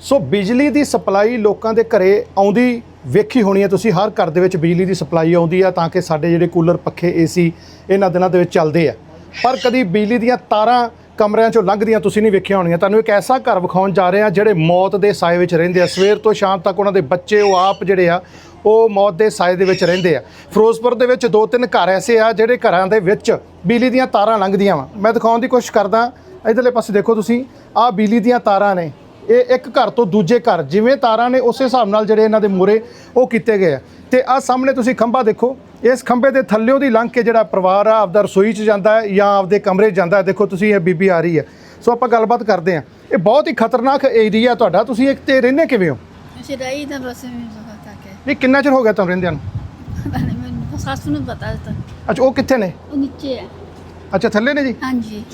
ਸੋ ਬਿਜਲੀ ਦੀ ਸਪਲਾਈ ਲੋਕਾਂ ਦੇ ਘਰੇ ਆਉਂਦੀ ਵੇਖੀ ਹੋਣੀ ਹੈ। ਤੁਸੀਂ ਹਰ ਘਰ ਦੇ ਵਿੱਚ ਬਿਜਲੀ ਦੀ ਸਪਲਾਈ ਆਉਂਦੀ ਆ ਤਾਂ ਕਿ ਸਾਡੇ ਜਿਹੜੇ ਕੂਲਰ ਪੱਖੇ, ਏਸੀ ਇਹਨਾਂ ਦਿਨਾਂ ਦੇ ਵਿੱਚ ਚੱਲਦੇ ਆ। ਪਰ ਕਦੀ ਬਿਜਲੀ ਦੀਆਂ ਤਾਰਾਂ ਕਮਰਿਆਂ ਚੋਂ ਲੰਘਦੀਆਂ ਤੁਸੀਂ ਨਹੀਂ ਵੇਖਿਆ ਹੋਣੀਆਂ। ਤੁਹਾਨੂੰ ਇੱਕ ਐਸਾ ਘਰ ਵਿਖਾਉਣ ਜਾ ਰਹੇ ਆ ਜਿਹੜੇ ਮੌਤ ਦੇ ਸਾਏ ਵਿੱਚ ਰਹਿੰਦੇ ਆ। ਸਵੇਰ ਤੋਂ ਸ਼ਾਮ ਤੱਕ ਉਹਨਾਂ ਦੇ ਬੱਚੇ, ਉਹ ਆਪ ਜਿਹੜੇ ਆ, ਉਹ ਮੌਤ ਦੇ ਸਾਏ ਦੇ ਵਿੱਚ ਰਹਿੰਦੇ ਆ। ਫਿਰੋਜ਼ਪੁਰ ਦੇ ਵਿੱਚ ਦੋ ਤਿੰਨ ਘਰ ਐਸੇ ਆ ਜਿਹੜੇ ਘਰਾਂ ਦੇ ਵਿੱਚ ਬਿਜਲੀ ਦੀਆਂ ਤਾਰਾਂ ਲੰਘਦੀਆਂ ਵਾ। ਮੈਂ ਦਿਖਾਉਣ ਦੀ ਕੋਸ਼ਿਸ਼ ਕਰਦਾ, ਇਧਰਲੇ ਪਾਸੇ ਦੇਖੋ ਤੁਸੀਂ। ਆਹ ਬਿਜਲੀ ਦੀਆਂ ਤਾਰਾਂ ਨੇ। ਇਹ ਇੱਕ ਘਰ ਤੋਂ ਦੂਜੇ ਘਰ ਜਿਵੇਂ ਤਾਰਾਂ ਨੇ ਉਸੇ ਹਿਸਾਬ ਨਾਲ ਜਿਹੜੇ ਇਹਨਾਂ ਦੇ ਮੂਰੇ ਉਹ ਕੀਤੇ ਗਏ ਆ। ਤੇ ਆ ਸਾਹਮਣੇ ਤੁਸੀਂ ਖੰਭਾ ਦੇਖੋ ਇਸ ਖੰਭੇ ਦੇ ਥੱਲਿਓ ਦੀ ਲੰਘ ਕੇ ਜਿਹੜਾ ਪਰਿਵਾਰ ਆ ਆਪਦਾ ਰਸੋਈ 'ਚ ਜਾਂਦਾ ਹੈ ਜਾਂ ਆਪਦੇ ਕਮਰੇ 'ਚ ਜਾਂਦਾ ਹੈ। ਦੇਖੋ ਤੁਸੀਂ ਇਹ ਬੀਬੀ ਆ ਰਹੀ ਹੈ। ਸੋ ਆਪਾਂ ਗੱਲਬਾਤ ਕਰਦੇ ਹਾਂ। ਇਹ ਬਹੁਤ ਹੀ ਖਤਰਨਾਕ ਏਰੀਆ ਤੁਹਾਡਾ। ਤੁਸੀਂ ਇੱਕ ਤੇ ਰਹਿੰਦੇ ਕਿਵੇਂ ਹੋ? ਅਸੀਂ ਰਹੀ ਤਾਂ ਬਸ ਮੈਨੂੰ ਪਤਾ ਕਿ। ਨਹੀਂ ਕਿੰਨਾ ਚਿਰ ਹੋ ਗਿਆ ਤੁਹਾਨੂੰ ਰਹਿੰਦਿਆਂ ਨੂੰ? ਪਤਾ ਨਹੀਂ ਮੈਨੂੰ ਸੱਸ ਨੂੰ ਪਤਾ ਤਾਂ ਅੱਛਾ ਉਹ ਕਿੱਥੇ ਨੇ? ਉਹ ਨੀਚੇ ਹੈ। ਅੱਛਾ ਥੱਲੇ ਨੇ ਜੀ? ਹਾਂਜੀ।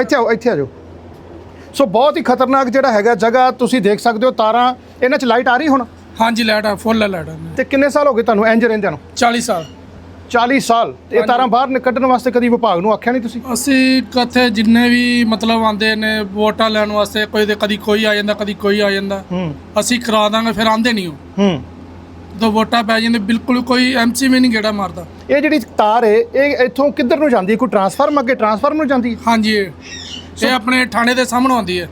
ਇੱਥੇ ਆਓ ਇੱਥੇ ਆ ਜਾਓ। ਸੋ ਬਹੁਤ ਹੀ ਖਤਰਨਾਕ ਜਿਹੜਾ ਹੈਗਾ ਜਗ੍ਹਾ ਤੁਸੀਂ ਦੇਖ ਸਕਦੇ ਹੋ ਤਾਰਾਂ ਇਹਨਾਂ 'ਚ ਲਾਈਟ ਆ ਰਹੀ ਹੁਣ? ਹਾਂਜੀ ਲਾਈਟ ਆ ਫੁੱਲ ਲਾਈਟ ਆ। ਤੇ ਕਿੰਨੇ ਸਾਲ ਹੋ ਗਏ ਤੁਹਾਨੂੰ ਇੰਜ ਰਹਿੰਦਿਆਂ ਨੂੰ? 40 ਸਾਲ। 40 ਸਾਲ। ਇਹ ਤਾਰਾਂ ਬਾਹਰ ਨਿ- ਕੱਢਣ ਵਾਸਤੇ ਕਦੀ ਵਿਭਾਗ ਨੂੰ ਆਖਿਆ ਨਹੀਂ ਤੁਸੀਂ? ਅਸੀਂ ਕਿੱਥੇ ਜਿੰਨੇ ਵੀ ਮਤਲਬ ਆਂਦੇ ਨੇ ਵੋਟਾਂ ਲੈਣ ਵਾਸਤੇ ਕੋਈ ਦੇ ਕਦੀ ਕੋਈ ਆ ਜਾਂਦਾ ਕਦੀ ਕੋਈ ਆ ਜਾਂਦਾ। ਹੂੰ। ਅਸੀਂ ਕਰਾ ਦਾਂਗੇ ਫਿਰ ਆਂਦੇ ਨਹੀਂ ਉਹ। ਹੂੰ। ਜਦੋਂ ਵੋਟਾਂ ਪੈ ਜਾਂਦੇ ਬਿਲਕੁਲ ਕੋਈ ਐਮਸੀ ਵੀ ਨਹੀਂ ਗੇੜਾ ਮਾਰਦਾ। ਇਹ ਜਿਹੜੀ ਤਾਰ ਹੈ ਇਹ ਇੱਥੋਂ ਕਿੱਧਰ ਨੂੰ ਜਾਂਦੀ ਹੈ? ਕੋਈ ਟਰਾਂਸਫਾਰਮ ਅੱਗੇ ਟਰਾਂਸਫਾਰਮ ਨੂੰ ਜਾਂਦੀ ਹੈ? ਹਾਂਜੀ ਇਹ ਆਪਣੇ ਥਾਣੇ ਦੇ ਸਾਹਮਣੇ ਆਉਂਦੀ ਹੈ।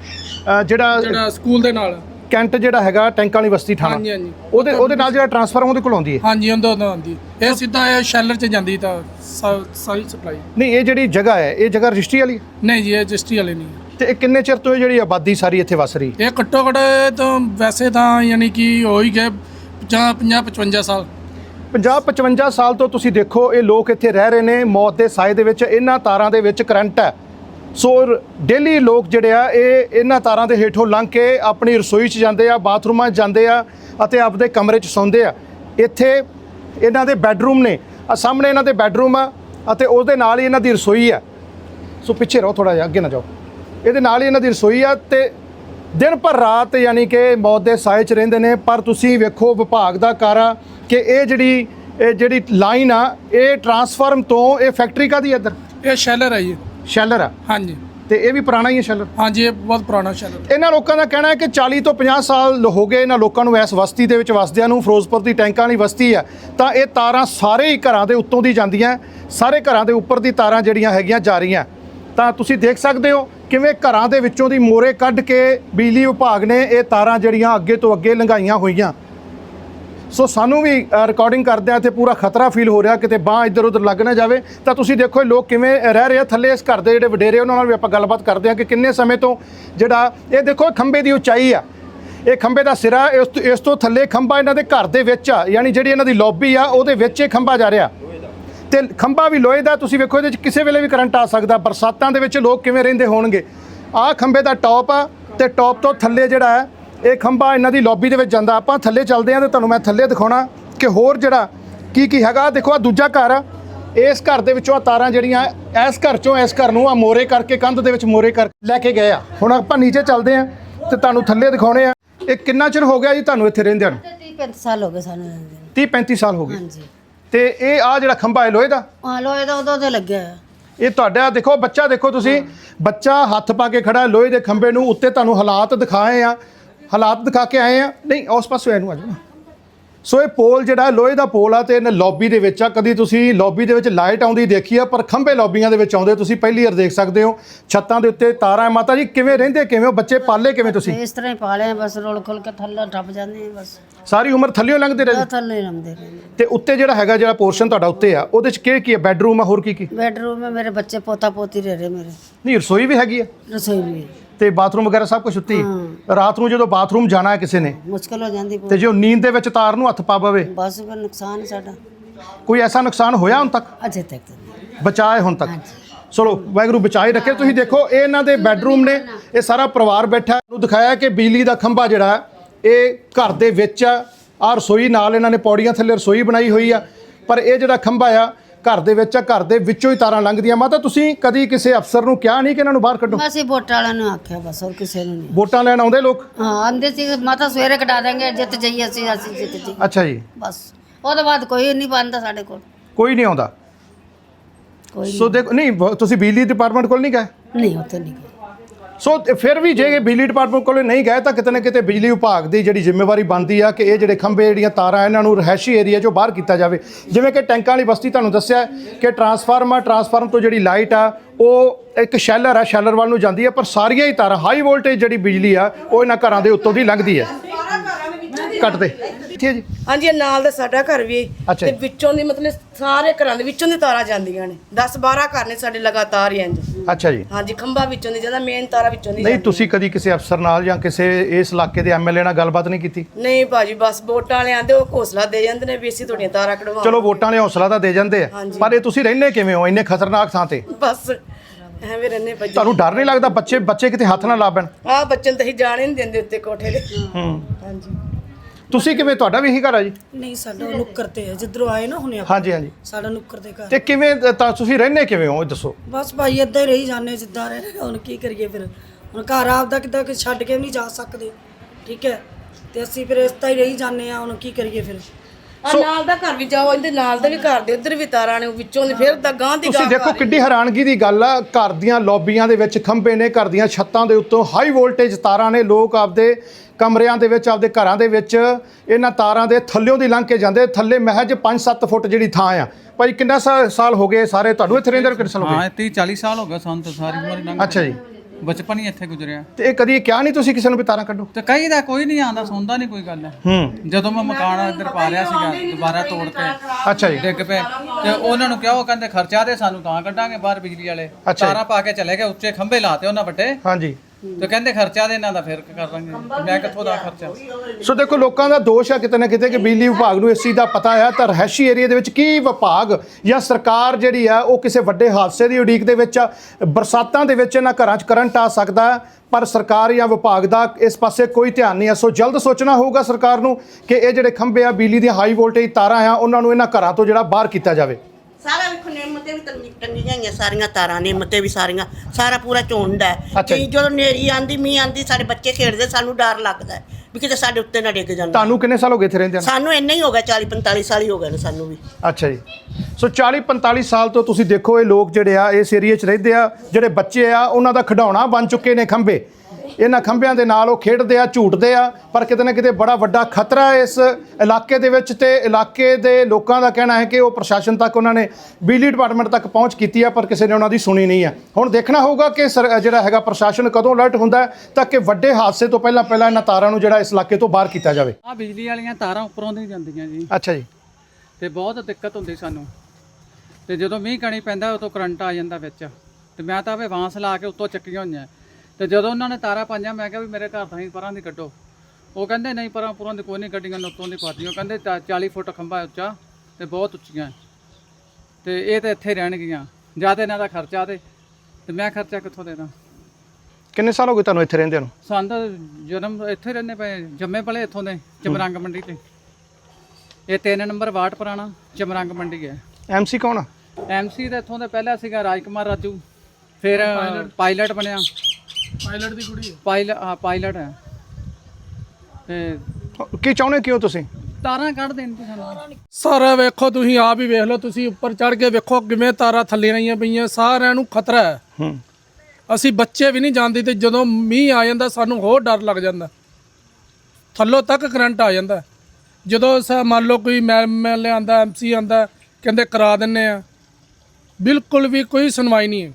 ਅ, ਜਿਹੜਾ ਜਿਹੜਾ ਸਕੂਲ ਦੇ ਨਾਲ। ਕੈਂਟ ਜਿਹੜਾ ਹੈਗਾ ਟੈਂਕਾਂ ਵਾਲੀ ਬਸਤੀ ਥਾਣਾ। ਹਾਂਜੀ ਹਾਂਜੀ। ਉਹਦੇ ਉਹਦੇ ਨਾਲ ਜਿਹੜਾ ਟਰਾਂਸਫਾਰਮ ਉਹਦੇ ਕੋਲ ਆਉਂਦੀ ਹੈ? ਹਾਂਜੀ ਉਹਦੋਂ ਉਹਦੋਂ ਆਉਂਦੀ ਹੈ। ਇਹ ਸਿੱਧਾ ਇਹ ਸ਼ੈਲਰ 'ਚ ਜਾਂਦੀ ਤਾਂ ਸਾ- ਸਾਰੀ ਸਪਲਾਈ। ਨਹੀਂ ਇਹ ਜਿਹੜੀ ਜਗ੍ਹਾ ਹੈ ਇਹ ਜਗ੍ਹਾ ਰਜਿਸਟਰੀ ਵਾਲੀ ਹੈ? ਨਹੀਂ ਜੀ ਇਹ ਰਜਿਸਟਰੀ ਵਾਲੇ ਨਹੀਂ ਹੈ। ਤੇ ਇਹ ਕਿੰਨੇ ਚਿਰ ਤੋਂ ਇਹ ਜਿਹੜੀ ਆਬਾਦੀ ਸਾਰੀ ਇੱਥੇ ਵਸ ਰਹੀ ਇਹ ਘੱਟੋ ਘੱਟ ਤਾਂ ਵੈਸੇ ਤਾਂ ਯਾਨੀ ਕਿ ਹੋ ਹੀ ਗਏ 50 50 55 ਸਾਲ। 50 55 ਸਾਲ ਤੋਂ ਤੁਸੀਂ ਦੇਖੋ, ਇਹ ਲੋਕ ਇੱਥੇ ਰਹਿ ਰਹੇ ਨੇ, ਮੌਤ ਦੇ ਸਾਏ ਦੇ ਵਿੱਚ, ਇਹਨਾਂ ਤਾਰਾਂ ਦੇ ਵਿੱਚ ਕਰੰਟ ਹੈ। ਸੋ ਡੇਲੀ ਲੋਕ ਜਿਹੜੇ ਆ, ਇਹ ਇਹਨਾਂ ਤਾਰਾਂ ਦੇ ਹੇਠੋਂ ਲੰਘ ਕੇ ਆਪਣੀ ਰਸੋਈ 'ਚ ਜਾਂਦੇ ਆ, ਬਾਥਰੂਮਾਂ 'ਚ ਜਾਂਦੇ ਆ ਅਤੇ ਆਪਦੇ ਕਮਰੇ 'ਚ ਸੌਂਦੇ ਆ। ਇੱਥੇ ਇਹਨਾਂ ਦੇ ਬੈੱਡਰੂਮ ਨੇ। ਆ ਸਾਹਮਣੇ ਇਹਨਾਂ ਦੇ ਬੈੱਡਰੂਮ ਆ ਅਤੇ ਉਹਦੇ ਨਾਲ ਹੀ ਇਹਨਾਂ ਦੀ ਰਸੋਈ ਆ। ਸੋ ਪਿੱਛੇ ਰਹੋ ਥੋੜਾ ਜਿਹਾ, ਅੱਗੇ ਨਾ ਜਾਓ। ਇਹਦੇ ਨਾਲ ਹੀ ਇਹਨਾਂ ਦੀ ਰਸੋਈ ਆ ਤੇ ਦਿਨ ਭਰ ਰਾਤ ਯਾਨੀ ਕਿ ਮੌਤ ਦੇ ਸਾਏ 'ਚ ਰਹਿੰਦੇ ਨੇ ਪਰ ਤੁਸੀਂ ਵੇਖੋ ਵਿਭਾਗ ਦਾ ਕਾਰਾ ਕਿ ਇਹ ਜਿਹੜੀ ਇਹ ਜਿਹੜੀ ਲਾਈਨ ਆ ਇਹ ਟਰਾਂਸਫਾਰਮ ਤੋਂ ਇਹ ਫੈਕਟਰੀ ਕਾਦੀ ਇੱਧਰ? ਇਹ ਸ਼ੈਲਰ ਹੈ ਜੀ। ਸ਼ੈਲਰ ਆ? ਹਾਂਜੀ। ਤੇ ਇਹ ਵੀ ਪੁਰਾਣਾ ਹੀ ਹੈ ਸ਼ੈਲਰ? ਹਾਂਜੀ ਇਹ ਬਹੁਤ ਪੁਰਾਣਾ ਸ਼ੈਲਰ। ਇਹਨਾਂ ਲੋਕਾਂ ਦਾ ਕਹਿਣਾ ਹੈ ਕਿ 40 ਤੋਂ 50 ਸਾਲ ਹੋ ਗਏ ਇਹਨਾਂ ਲੋਕਾਂ ਨੂੰ ਇਸ ਬਸਤੀ ਦੇ ਵਿੱਚ ਵਸਦਿਆਂ ਨੂੰ ਫਿਰੋਜ਼ਪੁਰ ਦੀ ਟੈਂਕਾਂ ਵਾਲੀ ਬਸਤੀ ਆ। ਤਾਂ ਇਹ ਤਾਰਾਂ ਸਾਰੇ ਹੀ ਘਰਾਂ ਦੇ ਉੱਤੋਂ ਦੀ ਜਾਂਦੀਆਂ ਸਾਰੇ ਘਰਾਂ ਦੇ ਉੱਪਰ ਦੀ ਤਾਰਾਂ ਜਿਹੜੀਆਂ ਹੈਗੀਆਂ ਜਾ ਰਹੀਆਂ। ਤਾਂ ਤੁਸੀਂ ਦੇਖ ਸਕਦੇ ਹੋ ਕਿਵੇਂ ਘਰਾਂ ਦੇ ਵਿੱਚੋਂ ਦੀ ਮੋਰੇ ਕੱਢ ਕੇ ਬਿਜਲੀ ਵਿਭਾਗ ਨੇ ਇਹ ਤਾਰਾਂ ਜਿਹੜੀਆਂ ਅੱਗੇ ਤੋਂ ਅੱਗੇ ਲੰਘਾਈਆਂ ਹੋਈਆਂ? ਸੋ ਸਾਨੂੰ ਵੀ ਰਿਕਾਰਡਿੰਗ ਕਰਦੇ ਆ, ਇੱਥੇ ਪੂਰਾ ਖਤਰਾ ਫੀਲ ਹੋ ਰਿਹਾ, ਕਿਤੇ ਬਾਹ ਇੱਧਰ ਉੱਧਰ ਲੱਗ ਨਾ ਜਾਵੇ। ਤਾਂ ਤੁਸੀਂ ਦੇਖੋ, ਇਹ ਲੋਕ ਕਿਵੇਂ ਰਹਿ ਰਹੇ ਆ ਥੱਲੇ ਇਸ ਘਰ ਦੇ ਜਿਹੜੇ ਵਡੇਰੇ, ਉਹਨਾਂ ਨਾਲ ਵੀ ਆਪਾਂ ਗੱਲਬਾਤ ਕਰਦੇ ਆ ਕਿ ਕਿੰਨੇ ਸਮੇਂ ਤੋਂ ਜਿਹੜਾ, ਇਹ ਦੇਖੋ, ਇਹ ਖੰਬੇ ਦੀ ਉਚਾਈ ਆ। ਇਹ ਖੰਬੇ ਦਾ ਸਿਰਾ, ਇਸ ਤੋਂ- ਇਸ ਤੋਂ ਥੱਲੇ ਖੰਬਾ ਇਹਨਾਂ ਦੇ ਘਰ ਦੇ ਵਿੱਚ ਆ, ਯਾਨੀ ਜਿਹੜੀ ਇਹਨਾਂ ਦੀ ਲੌਬੀ ਆ, ਉਹਦੇ ਵਿੱਚ ਇਹ ਖੰਬਾ ਜਾ ਰਿਹਾ। ਤੇ ਖੰਭਾ ਵੀ ਲੋਹੇ ਦਾ ਤੁਸੀਂ ਵੇਖੋ ਇਹਦੇ ਵਿੱਚ ਕਿਸੇ ਵੇਲੇ ਵੀ ਕਰੰਟ ਆ ਸਕਦਾ। ਬਰਸਾਤਾਂ ਦੇ ਵਿੱਚ ਲੋਕ ਕਿਵੇਂ ਰਹਿੰਦੇ ਹੋਣਗੇ? ਆਹ ਖੰਬੇ ਦਾ ਟੌਪ ਆ ਤੇ ਟੌਪ ਤੋਂ ਥੱਲੇ ਜਿਹੜਾ ਹੈ ਇਹ ਖੰਭਾ ਇਹਨਾਂ ਦੀ ਲੌਬੀ ਦੇ ਵਿੱਚ ਜਾਂਦਾ। ਆਪਾਂ ਥੱਲੇ ਚੱਲਦੇ ਆ ਤੇ ਤੁਹਾਨੂੰ ਮੈਂ ਥੱਲੇ ਦਿਖਾਉਣਾ ਕਿ ਹੋਰ ਜਿਹੜਾ ਕੀ ਕੀ ਹੈਗਾ। ਦੇਖੋ ਆ ਦੂਜਾ ਘਰ ਆ। ਇਸ ਘਰ ਦੇ ਵਿੱਚੋਂ ਆ ਤਾਰਾਂ ਜਿਹੜੀਆਂ ਇਸ ਘਰ ਚੋਂ ਇਸ ਘਰ ਨੂੰ ਆ ਮੋਰੇ ਕਰਕੇ ਕੰਧ ਦੇ ਵਿੱਚ ਮੋਰੇ ਕਰ ਲੈ ਕੇ ਗਏ ਆ। ਹੁਣ ਆਪਾਂ ਨੀਚੇ ਚੱਲਦੇ ਆ ਤੇ ਤੁਹਾਨੂੰ ਥੱਲੇ ਦਿਖਾਉਣੇ ਆ। ਇਹ ਕਿੰਨਾ ਚਿਰ ਹੋ ਗਿਆ ਜੀ ਤੁਹਾਨੂੰ ਇੱਥੇ ਰਹਿੰਦਿਆਂ ਨੂੰ? 30 ਸਾਲ ਹੋ ਗਏ ਸਾਨੂੰ ਰਹਿੰਦੇ ਨੂੰ। 30 35 ਸਾਲ ਹੋ ਗਏ। ਹਾਂਜੀ। ਤੇ ਇਹ ਆ ਜਿਹੜਾ ਖੰਭਾ ਹੈ ਲੋਹੇ ਦਾ? ਆ ਲੋਹੇ ਦਾ ਉਦੋਂ ਤੇ ਲੱਗਿਆ ਹੋਇਆ। ਇਹ ਤੁਹਾਡਾ ਦੇਖੋ ਬੱਚਾ ਦੇਖੋ ਤੁਸੀਂ। ਬੱਚਾ ਹੱਥ ਪਾ ਕੇ ਖੜਾ ਹੈ ਲੋਹੇ ਦੇ ਖੰਭੇ ਨੂੰ ਉੱਤੇ ਤੁਹਾਨੂੰ ਹਾਲਾਤ ਦਿਖਾਏ ਆ। ਹਾਲਾਤ ਦਿਖਾ ਕੇ ਆਏ ਆ। ਨਹੀਂ ਉਸ ਪਾਸੇ ਇਹਨੂੰ ਆ ਜਾਓ ਨਾ। ਸੋ ਇਹ ਪੋਲ ਜਿਹੜਾ ਲੋਹੇ ਦਾ ਪੋਲ ਆ ਤੇ ਇਹਨਾਂ ਲੌਬੀ ਦੇ ਵਿੱਚ ਆ। ਕਦੀ ਤੁਸੀਂ ਲੌਬੀ ਦੇ ਵਿੱਚ ਲਾਈਟ ਆਉਂਦੀ ਦੇਖੀ ਆ ਪਰ ਖੰਭੇ ਲੌਬੀਆਂ ਦੇ ਵਿੱਚ ਆਉਂਦੇ ਤੁਸੀਂ ਪਹਿਲੀ ਵਾਰ ਦੇਖ ਸਕਦੇ ਹੋ। ਛੱਤਾਂ ਦੇ ਉੱਤੇ ਤਾਰਾਂ ਮਾਤਾ ਜੀ ਕਿਵੇਂ ਰਹਿੰਦੇ ਕਿਵੇਂ ਬੱਚੇ ਪਾਲੇ ਕਿਵੇਂ ਤੁਸੀਂ? ਇਸ ਤਰ੍ਹਾਂ ਹੀ ਪਾਲੇ ਬਸ ਰੋਲ ਖੁੱਲ ਕੇ ਥੱਲੇ ਟੱਪ ਜਾਂਦੇ ਬਸ। ਸਾਰੀ ਉਮਰ ਥੱਲਿਓਂ ਲੰਘਦੇ ਰਹੇ? ਥੱਲੇ ਲੰਘਦੇ ਰਹੇ। ਤੇ ਉੱਤੇ ਜਿਹੜਾ ਹੈਗਾ ਜਿਹੜਾ ਪੋਰਸ਼ਨ ਤੁਹਾਡਾ ਉੱਤੇ ਆ ਉਹਦੇ ਚ ਕੀ ਕੀ ਆ? ਬੈਡਰੂਮ ਆ ਹੋਰ ਕੀ ਕੀ ਬੈਡਰੂਮ ਹੈ ਮੇਰੇ ਬੱਚੇ ਪੋਤਾ ਪੋਤੀ ਰਹੇ ਮੇਰੇ। ਨਹੀਂ ਰਸੋਈ ਵੀ ਹੈਗੀ ਆ? ਰਸੋਈ ਵੀ। ਤੇ ਬਾਥਰੂਮ ਵਗੈਰਾ ਸਭ ਕੁਝ ਉੱਤੇ ਹੀ। ਰਾਤ ਨੂੰ ਜਦੋਂ ਬਾਥਰੂਮ ਜਾਣਾ ਹੈ ਕਿਸੇ ਨੇ ਮੁਸ਼ਕਲ ਹੋ ਜਾਂਦੀ ਤੇ ਜੇ ਉਹ ਨੀਂਦ ਦੇ ਵਿੱਚ ਤਾਰ ਨੂੰ ਹੱਥ ਪਾ ਪਵੇ। ਬਸ ਫਿਰ ਨੁਕਸਾਨ ਹੈ ਸਾਡਾ। ਕੋਈ ਐਸਾ ਨੁਕਸਾਨ ਹੋਇਆ ਹੁਣ ਤੱਕ? ਅਜੇ ਤੱਕ ਬਚਾਏ ਹੁਣ ਤੱਕ? ਚਲੋ ਵਾਹਿਗੁਰੂ ਬਚਾਈ ਰੱਖੇ। ਤੁਸੀਂ ਦੇਖੋ ਇਹ ਇਹਨਾਂ ਦੇ ਬੈੱਡਰੂਮ ਨੇ ਇਹ ਸਾਰਾ ਪਰਿਵਾਰ ਬੈਠਾ ਨੂੰ ਦਿਖਾਇਆ ਕਿ ਬਿਜਲੀ ਦਾ ਖੰਭਾ ਜਿਹੜਾ ਇਹ ਘਰ ਦੇ ਵਿੱਚ ਆ। ਆ ਰਸੋਈ ਨਾਲ ਇਹਨਾਂ ਨੇ ਪੌੜੀਆਂ ਥੱਲੇ ਰਸੋਈ ਬਣਾਈ ਹੋਈ ਆ। ਪਰ ਇਹ ਜਿਹੜਾ ਖੰਭਾ ਆ ਘਰ ਦੇ ਵਿੱਚ ਆ ਘਰ ਦੇ ਵਿੱਚੋਂ ਹੀ ਤਾਰਾਂ ਲੰਘਦੀਆਂ। ਮਾਤਾ ਤੁਸੀਂ ਕਦੀ ਕਿਸੇ ਅਫਸਰ ਨੂੰ ਕਿਹਾ ਨਹੀਂ ਕਿ ਇਹਨਾਂ ਨੂੰ ਬਾਹਰ ਕੱਢੋ? ਅਸੀਂ ਵੋਟਾਂ ਵਾਲਿਆਂ ਨੂੰ ਆਖਿਆ ਬਸ ਹੋਰ ਕਿਸੇ ਨੂੰ ਨਹੀਂ। ਵੋਟਾਂ ਲੈਣ ਆਉਂਦੇ ਲੋਕ? ਹਾਂ ਆਂਦੇ ਸੀ ਮਾਤਾ ਸਵੇਰੇ ਕਟਾ ਦਾਂਗੇ ਜਿੱਤ ਜਾਈਏ ਅਸੀਂ ਅਸੀਂ ਜਿੱਤ ਜੀ ਅੱਛਾ ਜੀ। ਬਸ ਉਹਦੇ ਬਾਅਦ ਕੋਈ ਨਹੀਂ ਬੰਦਾ ਸਾਡੇ ਕੋਲ। ਕੋਈ ਨਹੀਂ ਆਉਂਦਾ। ਕੋਈ ਸੋ ਦੇਖੋ ਨਹੀਂ ਤੁਸੀਂ ਬਿਜਲੀ ਡਿਪਾਰਟਮੈਂਟ ਕੋਲ ਨਹੀਂ ਗਏ? ਨਹੀਂ ਉੱਥੇ ਨਹੀਂ ਗਏ। ਸੋ ਫਿਰ ਵੀ ਜੇ ਬਿਜਲੀ ਡਿਪਾਰਟਮੈਂਟ ਕੋਲੇ ਨਹੀਂ ਗਏ ਤਾਂ ਕਿਤੇ ਨਾ ਕਿਤੇ ਬਿਜਲੀ ਵਿਭਾਗ ਦੀ ਜਿਹੜੀ ਜ਼ਿੰਮੇਵਾਰੀ ਬਣਦੀ ਆ ਕਿ ਇਹ ਜਿਹੜੇ ਖੰਭੇ ਜਿਹੜੀਆਂ ਤਾਰਾਂ ਇਹਨਾਂ ਨੂੰ ਰਹਿਸ਼ੀ ਏਰੀਆ ਚੋਂ ਬਾਹਰ ਕੀਤਾ ਜਾਵੇ। ਜਿਵੇਂ ਕਿ ਟੈਂਕਾਂ ਵਾਲੀ ਬਸਤੀ ਤੁਹਾਨੂੰ ਦੱਸਿਆ ਕਿ ਟਰਾਂਸਫਾਰਮ ਆ ਟਰਾਂਸਫਾਰਮ ਤੋਂ ਜਿਹੜੀ ਲਾਈਟ ਆ ਉਹ ਇੱਕ ਸ਼ੈਲਰ ਆ ਸ਼ੈਲਰ ਵੱਲ ਨੂੰ ਜਾਂਦੀ ਆ ਪਰ ਸਾਰੀਆਂ ਹੀ ਤਾਰਾਂ ਹਾਈ ਵੋਲਟੇਜ ਜਿਹੜੀ ਬਿਜਲੀ ਆ ਉਹ ਇਹਨਾਂ ਘਰਾਂ ਦੇ ਉੱਤੋਂ ਦੀ ਲੰਘਦੀ ਹੈ ਕੱਟ ਦੇ ਇੱਥੇ ਜੀ। ਹਾਂਜੀ ਨਾਲ ਦਾ ਸਾਡਾ ਘਰ ਵੀ ਤੇ। ਵਿੱਚੋਂ ਦੀ ਮਤਲਬ ਸਾਰੇ ਘਰਾਂ ਦੇ ਵਿੱਚੋਂ ਦੀ ਤਾਰਾਂ ਜਾਂਦੀਆਂ ਨੇ। 10 12 ਘਰ ਨੇ ਸਾਡੇ ਲਗਾਤਾਰ ਹੀ ਇੰਜ ਅੱਛਾ ਜੀ। ਹਾਂਜੀ ਖੰਭਾ ਵਿੱਚੋਂ ਦੀ ਜਾਂਦਾ ਮੇਨ ਤਾਰਾ ਵਿੱਚੋਂ ਨਹੀਂ ਜਾਂਦੀ। ਤੁਸੀਂ ਕਦੀ ਕਿਸੇ ਅਫਸਰ ਨਾਲ ਜਾਂ ਕਿਸੇ ਇਸ ਇਲਾਕੇ ਦੇ ਐਮਐਲਏ ਨਾਲ ਗੱਲਬਾਤ ਨਹੀਂ ਕੀਤੀ? ਨਹੀਂ ਭਾਜੀ ਬਸ ਵੋਟਾਂ ਵਾਲੇ ਆਂਦੇ ਉਹ ਹੌਸਲਾ ਦੇ ਜਾਂਦੇ ਨੇ ਵੀ ਅਸੀਂ ਤੁਹਾਡੀਆਂ ਤਾਰਾਂ ਕਢਵਾ ਚਲੋ ਵੋਟਾਂ ਵਾਲੇ ਹੌਸਲਾ ਤਾਂ ਦੇ ਜਾਂਦੇ ਆ। ਪਰ ਇਹ ਤੁਸੀਂ ਰਹਿੰਦੇ ਕਿਵੇਂ ਹੋ ਇੰਨੇ ਖਤਰਨਾਕ ਥਾਂ ਤੇ? ਬਸ ਐਵੇਂ ਰਹਿੰਦੇ ਭਾਜੀ। ਤੁਹਾਨੂੰ ਡਰ ਨਹੀਂ ਲੱਗਦਾ ਬੱਚੇ ਬੱਚੇ ਕਿਤੇ ਹੱਥ ਨਾ ਲਾ ਪੈਣ? ਆਹ ਬੱਚਨ ਤਾਂ ਅਸੀਂ ਜਾਣ ਹੀ ਨਹੀਂ ਦਿੰਦੇ ਉੱਤੇ ਕੋਠੇ ਦੇ ਹੂੰ। ਹਾਂਜੀ। ਤੁਸੀਂ ਕਿਵੇਂ ਤੁਹਾਡਾ ਵੀ ਇਹੀ ਘਰ ਆ ਜੀ? ਨਹੀਂ ਸਾਡਾ ਨੁੱਕਰ ਤੇ ਹੈ। ਜਿੱਧਰੋਂ ਆਏ ਨਾ ਹੁਣੇ ਆਪਾਂ। ਹਾਂਜੀ ਹਾਂਜੀ। ਸਾਡਾ ਨੁੱਕਰ ਤੇ ਘਰ ਤੇ ਕਿਵੇਂ ਤਾਂ ਤੁਸੀਂ ਰਹਿੰਦੇ ਕਿਵੇਂ ਹੋ? ਇਹ ਦੱਸੋ। ਬਸ ਭਾਈ ਏਦਾਂ ਹੀ ਰਹੀ ਜਾਂਦੇ ਜਿੱਦਾਂ ਰਹਿ ਹੁਣ ਕੀ ਕਰੀਏ ਫਿਰ? ਹੁਣ ਘਰ ਆਪਦਾ ਕਿੱਦਾਂ ਕਿ ਛੱਡ ਕੇ ਵੀ ਨਹੀਂ ਜਾ ਸਕਦੇ। ਠੀਕ ਹੈ? ਤੇ ਅਸੀਂ ਫਿਰ ਇਸ ਤਰ੍ਹਾਂ ਹੀ ਰਹੀ ਜਾਂਦੇ ਆ ਹੁਣ ਕੀ ਕਰੀਏ ਫਿਰ? ਆ ਨਾਲ ਦਾ ਘਰ ਵੀ ਜਾਓ ਇਹਦੇ ਨਾਲ ਦੇ ਵੀ ਘਰ ਦੇ ਉਧਰ ਵੀ ਤਾਰਾਂ ਨੇ ਵਿੱਚੋਂ ਦੀ ਫਿਰ ਤਾਂ ਗਾਂ ਦੀ ਤੁਸੀਂ ਗਾਂ ਦੇਖੋ ਕਿੱਡੀ ਹੈਰਾਨਗੀ ਦੀ ਗੱਲ ਆ ਘਰ ਦੀਆਂ ਲੌਬੀਆਂ ਦੇ ਵਿੱਚ ਖੰਭੇ ਨੇ ਘਰ ਦੀਆਂ ਛੱਤਾਂ ਦੇ ਉੱਤੋਂ ਹਾਈ ਵੋਲਟੇਜ ਤਾਰਾਂ ਨੇ ਲੋਕ ਆਪਦੇ ਕਮਰਿਆਂ ਦੇ ਵਿੱਚ ਆਪਦੇ ਘਰਾਂ ਦੇ ਵਿੱਚ ਇਹਨਾਂ ਤਾਰਾਂ ਦੇ ਥੱਲਿਓਂ ਦੀ ਲੰਘ ਕੇ ਜਾਂਦੇ ਥੱਲੇ ਮਹਿਜ 5-7 ਫੁੱਟ ਜਿਹੜੀ ਥਾਂ ਆ। ਭਾਈ ਕਿੰਨਾ ਸਾ- ਸਾਲ ਹੋ ਗਏ ਸਾਰੇ ਤੁਹਾਨੂੰ ਇੱਥੇ ਰਹਿੰਦੇ ਨੂੰ ਕਿੰਨੇ ਸਾਲ ਹੋ ਹਾਂ ਗਏ 30 40 ਸਾਲ ਹੋ ਗਏ ਸਾਨੂੰ ਤਾਂ ਸਾਰੀ ਉਮਰ ਹੀ ਲੰਘ ਅੱਛਾ ਜੀ। ਬਚਪਨ ਹੀ ਇੱਥੇ ਗੁਜ਼ਰਿਆ। ਤੇ ਇਹ ਕਦੀ ਕਿਹਾ ਨਹੀਂ ਤੁਸੀਂ ਕਿਸੇ ਨੂੰ ਵੀ ਤਾਰਾਂ ਕੱਢੋ? ਤੇ ਕਈ ਦਾ ਕੋਈ ਨਹੀਂ ਆਂਦਾ ਸੁਣਦਾ ਨਹੀਂ ਕੋਈ ਗੱਲ। ਹੂੰ। ਜਦੋਂ ਮੈਂ ਮਕਾਨ ਇੱਧਰ ਪਾ ਲਿਆ ਸੀਗਾ ਦੁਬਾਰਾ ਤੋੜ ਕੇ ਅੱਛਾ ਜੀ। ਡਿੱਗ ਪਏ। ਤੇ ਉਹਨਾਂ ਨੂੰ ਕਿਹਾ ਉਹ ਕਹਿੰਦੇ ਖਰਚਾ ਦੇ ਸਾਨੂੰ ਤਾਂ ਕੱਢਾਂਗੇ ਬਾਹਰ ਬਿਜਲੀ ਵਾਲੇ। ਅੱਛਾ ਜੀ। ਤਾਰਾਂ ਪਾ ਕੇ ਚਲੇ ਗਏ ਉੱਚੇ ਖੰਭੇ ਲਾਤੇ ਉਹਨਾਂ ਵੱਡੇ। ਹਾਂਜੀ। ਤੇ ਕਹਿੰਦੇ ਖਰਚਾ ਦੇ ਇਹਨਾਂ ਦਾ ਫਿਰ ਕਰ ਲਾਂਗੇ? ਮੈਂ ਕਿੱਥੋਂ ਦਾ ਖਰਚਾ? ਸੋ ਦੇਖੋ ਲੋਕਾਂ ਦਾ ਦੋਸ਼ ਹੈ ਕਿਤੇ ਨਾ ਕਿਤੇ ਕਿ ਬਿਜਲੀ ਵਿਭਾਗ ਨੂੰ ਇਸ ਚੀਜ਼ ਦਾ ਪਤਾ ਹੈ ਤਾਂ ਰਹਿਸ਼ੀ ਏਰੀਆ ਦੇ ਵਿੱਚ ਕੀ ਵਿਭਾਗ ਜਾਂ ਸਰਕਾਰ ਜਿਹੜੀ ਆ ਉਹ ਕਿਸੇ ਵੱਡੇ ਹਾਦਸੇ ਦੀ ਉਡੀਕ ਦੇ ਵਿੱਚ ਆ। ਬਰਸਾਤਾਂ ਦੇ ਵਿੱਚ ਇਹਨਾਂ ਘਰਾਂ 'ਚ ਕਰੰਟ ਆ ਸਕਦਾ ਪਰ ਸਰਕਾਰ ਜਾਂ ਵਿਭਾਗ ਦਾ ਇਸ ਪਾਸੇ ਕੋਈ ਧਿਆਨ ਨਹੀਂ ਹੈ ਸੋ ਜਲਦ ਸੋਚਣਾ ਹੋਊਗਾ ਸਰਕਾਰ ਨੂੰ ਕਿ ਇਹ ਜਿਹੜੇ ਖੰਭੇ ਆ ਬਿਜਲੀ ਦੀਆਂ ਹਾਈ ਵੋਲਟੇਜ ਤਾਰਾਂ ਆ ਉਹਨਾਂ ਨੂੰ ਇਹਨਾਂ ਘਰਾਂ ਤੋਂ ਜਿਹੜਾ ਬਾਹਰ ਕੀਤਾ ਜਾਵੇ। ਨਿੰਮ ਤੇ ਵੀ ਟੰਗੀ ਟੰਗੀਆਂ ਹੋਈਆਂ ਸਾਰੀਆਂ ਤਾਰਾਂ ਨਿੰਮ ਤੇ ਵੀ ਸਾਰੀਆਂ। ਸਾਰਾ ਪੂਰਾ ਝੁੰਡ ਹੈ। ਅੱਛਾ ਜੀ। ਤੇ ਜਦੋਂ ਨੇਰੀ ਆਂਦੀ ਮੀਂਹ ਆਂਦੀ ਸਾਡੇ ਬੱਚੇ ਖੇਡਦੇ ਸਾਨੂੰ ਡਰ ਲੱਗਦਾ ਹੈ ਵੀ ਕਿਤੇ ਸਾਡੇ ਉੱਤੇ ਨਾ ਡਿੱਗ ਜਾਣ। ਤੁਹਾਨੂੰ ਕਿੰਨੇ ਸਾਲ ਹੋ ਗਏ ਇੱਥੇ ਰਹਿੰਦੇ ਨੂੰ? ਸਾਨੂੰ ਇੰਨਾ ਹੀ ਹੋ ਗਿਆ 40 45 ਸਾਲ ਹੀ ਹੋ ਗਏ ਨੇ ਸਾਨੂੰ ਵੀ। ਅੱਛਾ ਜੀ। ਸੋ 40 45 ਸਾਲ ਤੋਂ ਤੁਸੀਂ ਦੇਖੋ ਇਹ ਲੋਕ ਜਿਹੜੇ ਆ ਇਸ ਏਰੀਆ 'ਚ ਰਹਿੰਦੇ ਆ ਜਿਹੜੇ ਬੱਚੇ ਆ ਉਹਨਾਂ ਦਾ ਖਿਡੌਣਾ ਬਣ ਚੁੱਕੇ ਨੇ ਖੰਭੇ। ਇਹਨਾਂ ਖੰਭਿਆਂ ਦੇ ਨਾਲ ਉਹ ਖੇਡਦੇ ਆ ਝੂਟਦੇ ਆ ਪਰ ਕਿਤੇ ਨਾ ਕਿਤੇ ਬੜਾ ਵੱਡਾ ਖਤਰਾ ਇਸ ਇਲਾਕੇ ਦੇ ਵਿੱਚ ਤੇ ਇਲਾਕੇ ਦੇ ਲੋਕਾਂ ਦਾ ਕਹਿਣਾ ਹੈ ਕਿ ਉਹ ਪ੍ਰਸ਼ਾਸਨ ਤੱਕ ਉਹਨਾਂ ਨੇ ਬਿਜਲੀ ਡਿਪਾਰਟਮੈਂਟ ਤੱਕ ਪਹੁੰਚ ਕੀਤੀ ਆ ਪਰ ਕਿਸੇ ਨੇ ਉਹਨਾਂ ਦੀ ਸੁਣੀ ਨਹੀਂ ਆ। ਹੁਣ ਦੇਖਣਾ ਹੋਊਗਾ ਕਿ ਸਰ- ਜਿਹੜਾ ਹੈਗਾ ਪ੍ਰਸ਼ਾਸਨ ਕਦੋਂ ਅਲਰਟ ਹੁੰਦਾ ਤਾਂ ਕਿ ਵੱਡੇ ਹਾਦਸੇ ਤੋਂ ਪਹਿਲਾਂ ਪਹਿਲਾਂ ਇਹਨਾਂ ਤਾਰਾਂ ਨੂੰ ਜਿਹੜਾ ਇਸ ਇਲਾਕੇ ਤੋਂ ਬਾਹਰ ਕੀਤਾ ਜਾਵੇ। ਆ ਬਿਜਲੀ ਵਾਲੀਆਂ ਤਾਰਾਂ ਉੱਪਰੋਂ ਦੀ ਜਾਂਦੀਆਂ ਜੀ। ਅੱਛਾ ਜੀ। ਤੇ ਬਹੁਤ ਦਿੱਕਤ ਹੁੰਦੀ ਸਾਨੂੰ। ਤੇ ਜਦੋਂ ਮੀਂਹ ਕਣੀ ਪੈਂਦਾ ਉਦੋਂ ਕਰੰਟ ਆ ਜਾਂਦਾ ਵਿੱਚ। ਤੇ ਮੈਂ ਤਾਂ ਵੇ ਬਾਂਸ ਲਾ ਕੇ ਉੱਤੋਂ ਚੱਕੀਆਂ ਹੋਈਆਂ। ਤੇ ਜਦੋਂ ਉਹਨਾਂ ਨੇ ਤਾਰਾਂ ਪਾਈਆਂ ਮੈਂ ਕਿਹਾ ਵੀ ਮੇਰੇ ਘਰ ਤਾਂ ਹੀ ਪਰਾਂ ਦੀ ਕੱਢੋ। ਉਹ ਕਹਿੰਦੇ ਨਹੀਂ ਪਰਾਂ ਪੁਰਾਂ ਦੀ ਕੋਈ ਨਹੀਂ ਕੱਢੀਆਂ ਉੱਤੋਂ ਦੀ ਪਾਤੀਆਂ ਉਹ ਕਹਿੰਦੇ ਚਾ- 40 ਫੁੱਟ ਖੰਭਾ ਉੱਚਾ ਤੇ ਬਹੁਤ ਉੱਚੀਆਂ ਤੇ ਇਹ ਤਾਂ ਇੱਥੇ ਰਹਿਣਗੀਆਂ। ਜਾਂ ਤਾਂ ਇਹਨਾਂ ਦਾ ਖਰਚਾ ਤੇ। ਤੇ ਮੈਂ ਖਰਚਾ ਕਿੱਥੋਂ ਦੇਣਾ? ਕਿੰਨੇ ਸਾਲ ਹੋ ਗਏ ਤੁਹਾਨੂੰ ਇੱਥੇ ਰਹਿੰਦੇ ਨੂੰ? ਸਾਨੂੰ ਤਾਂ ਜਨਮ ਇੱਥੇ ਰਹਿੰਦੇ ਪਏ ਜੰਮੇ ਪਲੇ ਇੱਥੋਂ ਦੇ ਚਮਰੰਗ ਮੰਡੀ ਤੇ। ਇਹ 3 ਨੰਬਰ ਵਾਰਡ ਪੁਰਾਣਾ ਚਮਰੰਗ ਮੰਡੀ ਹੈ ਐਮਸੀ ਕੌਣ ਆ? ਐਮਸੀ ਦਾ ਇੱਥੋਂ ਦਾ ਪਹਿਲਾ ਸੀਗਾ ਰਾਜਕੁਮਾਰ ਰਾਜੂ। ਫਿਰ ਪਾਇਲਟ ਬਣਿਆ। ਪਾਇਲਟ ਦੀ ਕੁੜੀ ਹੈ। ਪਾਇਲਟ ਹਾਂ ਪਾਇਲਟ ਹੈ। ਤੇ ਕੀ ਚਾਹੁੰਦੇ ਕਿਉਂ ਤੁਸੀਂ? ਤਾਰਾਂ ਕੱਢ ਦੇਣ ਤੇ ਸਾਨੂੰ। ਸਾਰਾ ਵੇਖੋ ਤੁਸੀਂ ਆਪ ਹੀ ਵੇਖ ਲਓ ਤੁਸੀਂ ਉੱਪਰ ਚੜ ਕੇ ਵੇਖੋ ਕਿਵੇਂ ਤਾਰਾਂ ਥੱਲੇ ਆਈਆਂ ਪਈਆਂ ਸਾਰਿਆਂ ਨੂੰ ਖਤਰਾ ਹੈ। ਹੂੰ। ਅਸੀਂ ਬੱਚੇ ਵੀ ਨਹੀਂ ਜਾਂਦੇ ਤੇ ਜਦੋਂ ਮੀਂਹ ਆ ਜਾਂਦਾ ਸਾਨੂੰ ਹੋਰ ਡਰ ਲੱਗ ਜਾਂਦਾ। ਥੱਲੋਂ ਤੱਕ ਕਰੰਟ ਆ ਜਾਂਦਾ। ਜਦੋਂ ਸ ਮੰਨ ਲਓ ਕੋਈ ਐਮਐਲਏ ਆਂਦਾ ਐਮਸੀ ਆਂਦਾ ਕਹਿੰਦੇ ਕਰਾ ਦਿੰਨੇ ਆ। ਬਿਲਕੁਲ ਵੀ ਕੋਈ ਸੁਣਵਾਈ ਨਹੀਂ ਹੈ।